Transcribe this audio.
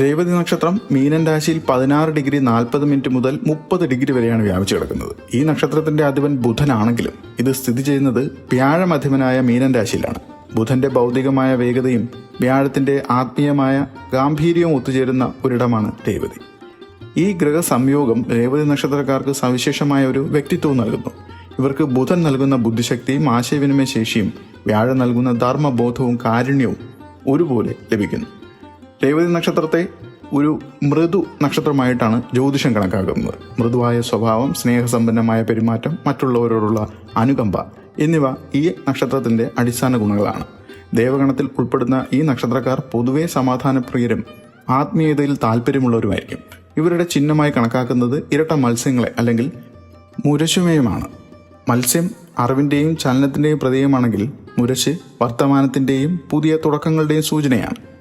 രേവതി നക്ഷത്രം മീനൻ രാശിയിൽ പതിനാറ് ഡിഗ്രി നാൽപ്പത് മിനിറ്റ് മുതൽ മുപ്പത് ഡിഗ്രി വരെയാണ് വ്യാപിച്ചു കിടക്കുന്നത്. ഈ നക്ഷത്രത്തിന്റെ അധിപൻ ബുധനാണെങ്കിലും ഇത് സ്ഥിതി ചെയ്യുന്നത് വ്യാഴമധിപനായ മീനൻ രാശിയിലാണ്. ബുധന്റെ ഭൗതികമായ വേഗതയും വ്യാഴത്തിന്റെ ആത്മീയമായ ഗാംഭീര്യവും ഒത്തുചേരുന്ന ഒരിടമാണ് രേവതി. ഈ ഗ്രഹ സംയോഗം രേവതി നക്ഷത്രക്കാർക്ക് സവിശേഷമായ ഒരു വ്യക്തിത്വം നൽകുന്നു. ഇവർക്ക് ബുധൻ നൽകുന്ന ബുദ്ധിശക്തിയും ആശയവിനിമയ ശേഷിയും വ്യാഴം നൽകുന്ന ധർമ്മബോധവും കാരുണ്യവും ഒരുപോലെ ലഭിക്കുന്നു. രേവതി നക്ഷത്രത്തെ ഒരു മൃദു നക്ഷത്രമായിട്ടാണ് ജ്യോതിഷം കണക്കാക്കുന്നത്. മൃദുവായ സ്വഭാവം സ്നേഹസമ്പന്നമായ പെരുമാറ്റം മറ്റുള്ളവരോടുള്ള അനുകമ്പ എന്നിവ ഈ നക്ഷത്രത്തിന്റെ അടിസ്ഥാന ഗുണങ്ങളാണ്. ദേവഗണത്തിൽ ഉൾപ്പെടുന്ന ഈ നക്ഷത്രക്കാർ പൊതുവെ സമാധാനപ്രിയരും ആത്മീയതയിൽ താല്പര്യമുള്ളവരുമായിരിക്കും. ഇവരുടെ ചിഹ്നമായി കണക്കാക്കുന്നത് ഇരട്ട മത്സ്യങ്ങളെ അല്ലെങ്കിൽ മുരശുമയുമാണ്. മത്സ്യം അറിവിന്റെയും ചലനത്തിന്റെയും പ്രതീകമാണെങ്കിൽ മുരശ് വർത്തമാനത്തിന്റെയും പുതിയ തുടക്കങ്ങളുടെയും സൂചനയാണ്.